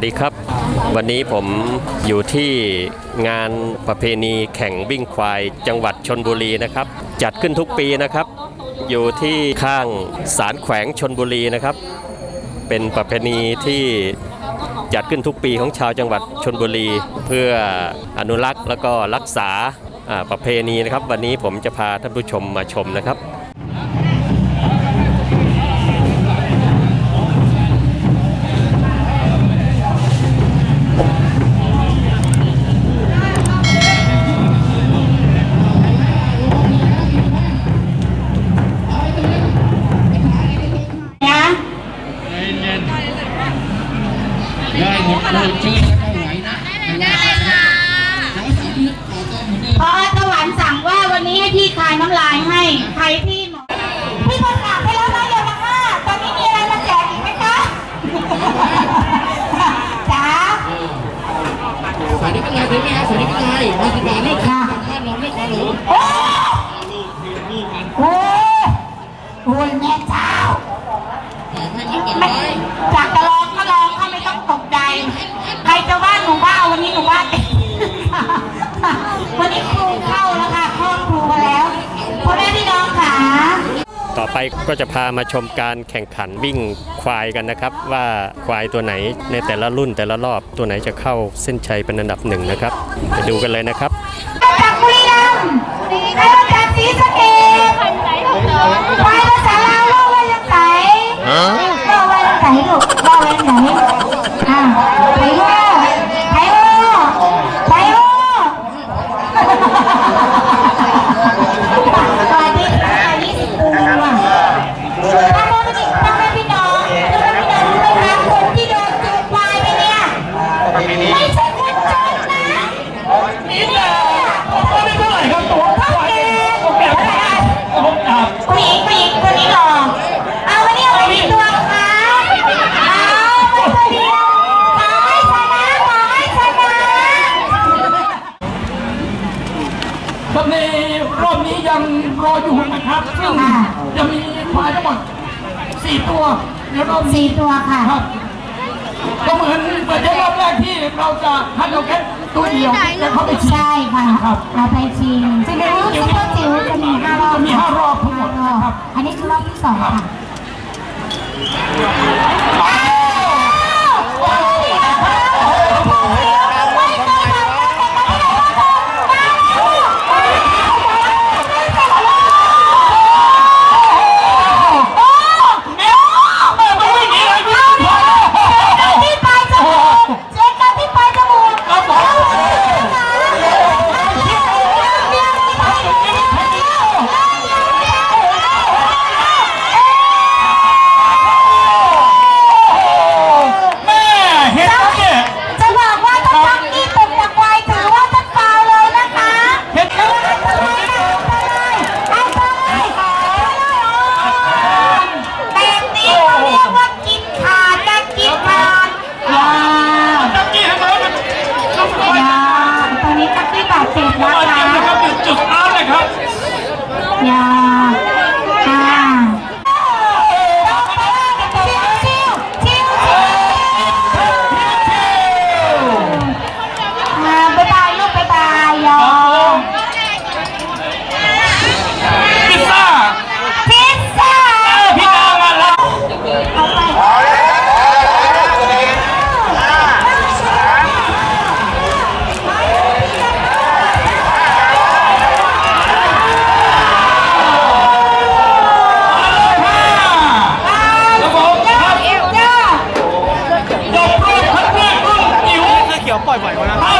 วัสดีครับ วันนี้ผมอยู่ที่งานประเพณีแข่งวิ่งควายจังหวัดชนบุรีนะครับ จัดขึ้นทุกปีนะครับ อยู่ที่ข้างศาลแขวงชนบุรีนะครับ เป็นประเพณีที่จัดขึ้นทุกปีของชาวจังหวัดชนบุรี เพื่ออนุรักษ์แล้วก็รักษาอ่าประเพณีนะครับ วันนี้ผมจะพาท่านผู้ชมมาชมนะครับ สวัสดีกันเลยสวัสดีครับสวัสดีกันเลยมาสิบบาทลูกค่ะท่านน้องลูกครับผมโอ้โอ้โอ้ยแม่เไปก็จะพามาชมการแข่งขันวิ่งควายกันนะครับ ว่าควายตัวไหนในแต่ละรุ่นแต่ละรอบตัวไหนจะเข้าเส้นชัยเป็นอันดับหนึ่งนะครับไปดูกันเลยนะครับจากบุรีรัมย์ใครมาจากศรีสะเกษใครภาษาลาวเล่าไว้ยังไงเล่าไว้ยังไงลูกเล่าไว้ยังไงอ่าไทโร่ รอบนี้สี่ตัวค่ะ ครับก็เหมือนเหมือนในรอบแรกที่เราจะคัดเอาแค่ตัวเดียวแต่เขาไปชิง ใช่ค่ะครับเราไปชิงซึ่งในรุ่นซุปเปอร์จิ๋วจะมีห้ารอบจะมีห้ารอบทั้งหมดนะครับ อันนี้คือรอบที่สองค่ะที่ปลายจมูกเช็คกันที่ปลายจมูก ครับผม แม่เห็นแล้วเนี่ย จะบอกว่าถ้าทักนี่ตกจากควายถือว่าท่านฟาวเลยนะคะ เห็นแล้ว เอาไปเลยเอาไปเลยแบบนี้เขาเรียกว่ากินขาดนะกินขาดอย่า ตักกี้ให้มามันต้องคอย อย่าตอนนี้ตักที่บาดเจ็บนะ มา คะ เจ็บนะครับอยู่จุดนั้นเลยครับ อย่าอ่าชิวชิวชิวมาบ๊ายบายลูกบ๊ายบายยอม พิซซ่า พิซซ่า พี่ดาวมาแล้ว เอาไป ครับผมครับ เอวจ้า จบรอบคัดเลือกรุ่นจิ๋ วเขียว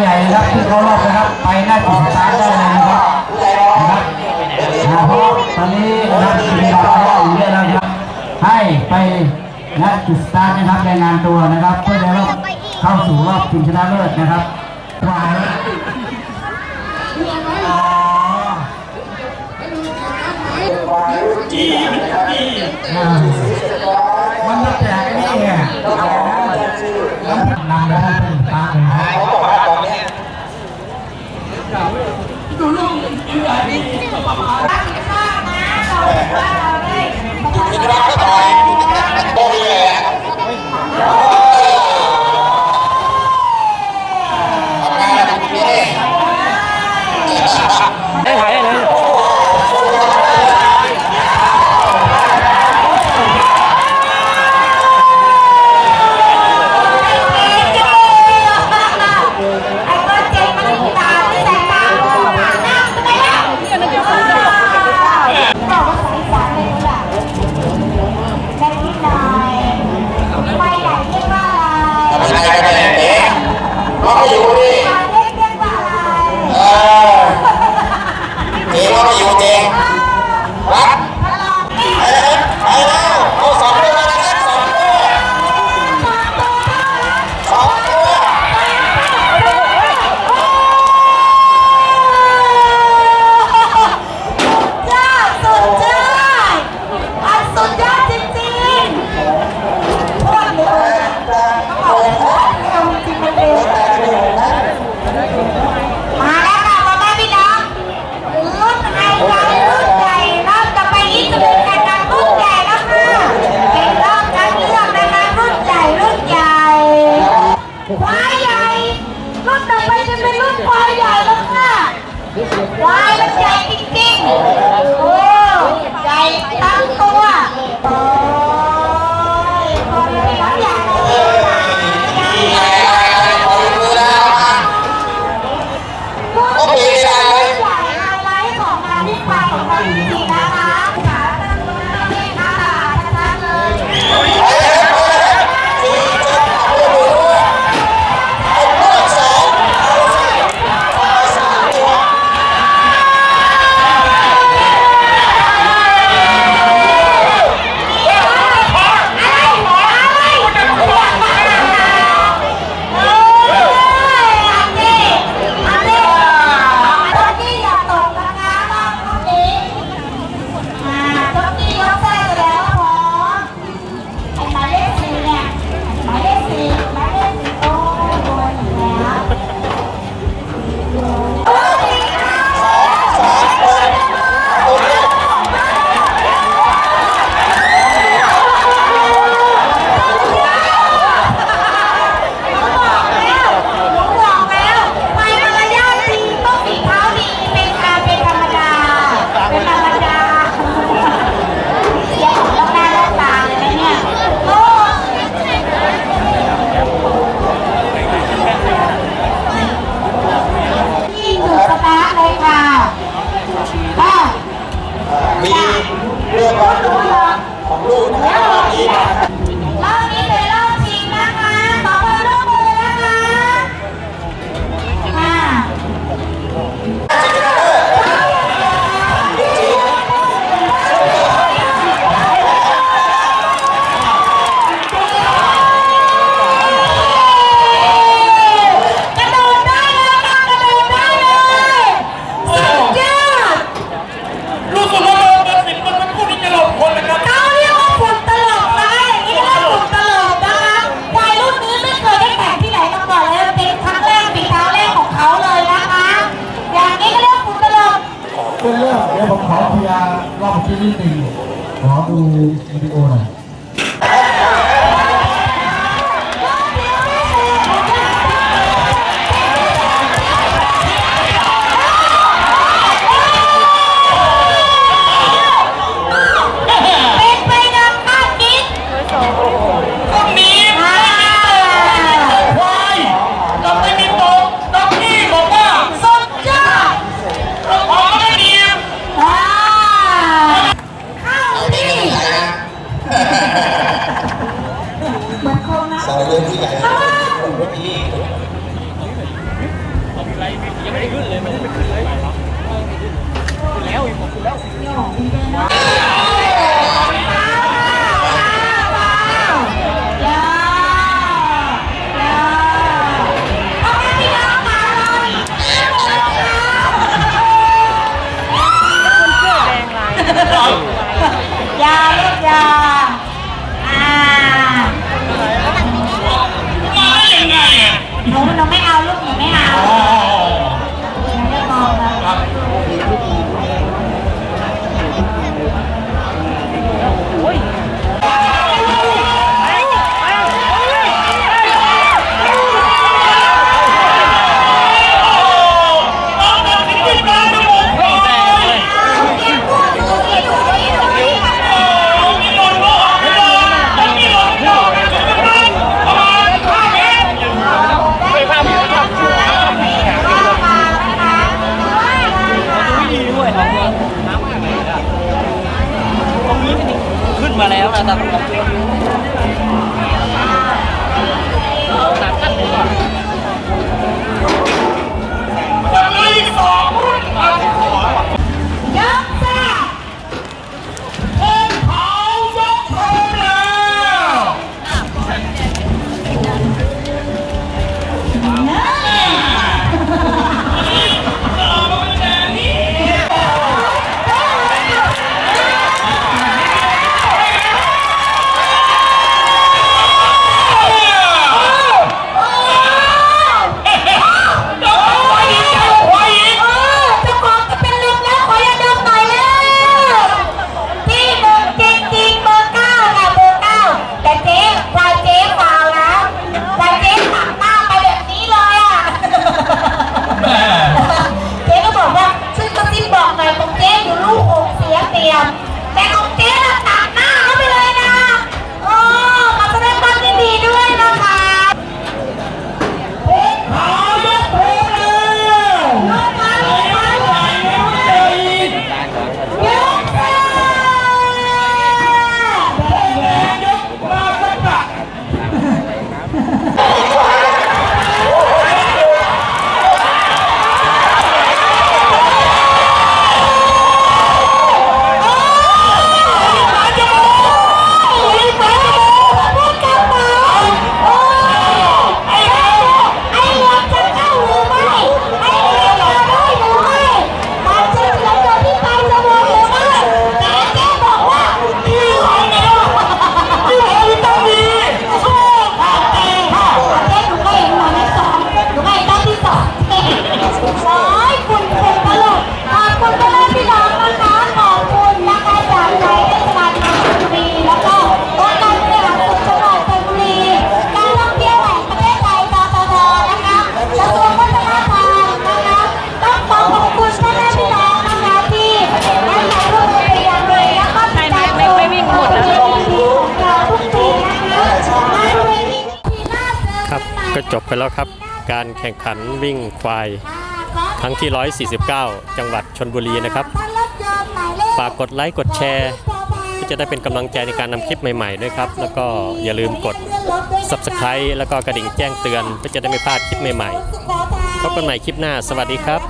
ใหญ่ครับที่เขารอบนะครับไปหน้าจุดสตาร์ทได้เลยนะครับนะครับนะตอนนี้นะครับเราอยู่เยอะแล้นะครับให้ไปนัดจุดสตาร์ทนะครับรายงานตัวนะครับเพื่อจะเข้าสู่รอบชิงชนะเลิศนะครับวายจีจีมันจะแจกนี่ไงนำไป ควายใหญ่รุ่นต่อไปจะเป็นรุ่นควายใหญ่แล้วค่ะควายมันใหญ่จริงๆโอ้ใหญ่ตั้งตัว ของลูกของลูก รอบที่นิดหนึ่งขอดูวิดีโอหน่ บไปแล้วครับ การแข่งขันวิ่งควาย ครั้งที่ 149 จังหวัดชนบุรีนะครับฝากกดไลค์กดแชร์เพื่อจะได้เป็นกำลังใจในการนำคลิปใหม่ๆด้วยครับ แล้วก็อย่าลืมกด Subscribe แล้วก็กระดิ่งแจ้งเตือนเพื่อจะได้ไม่พลาดคลิปใหม่ๆพบกันใหม่คลิปหน้า สวัสดีครับ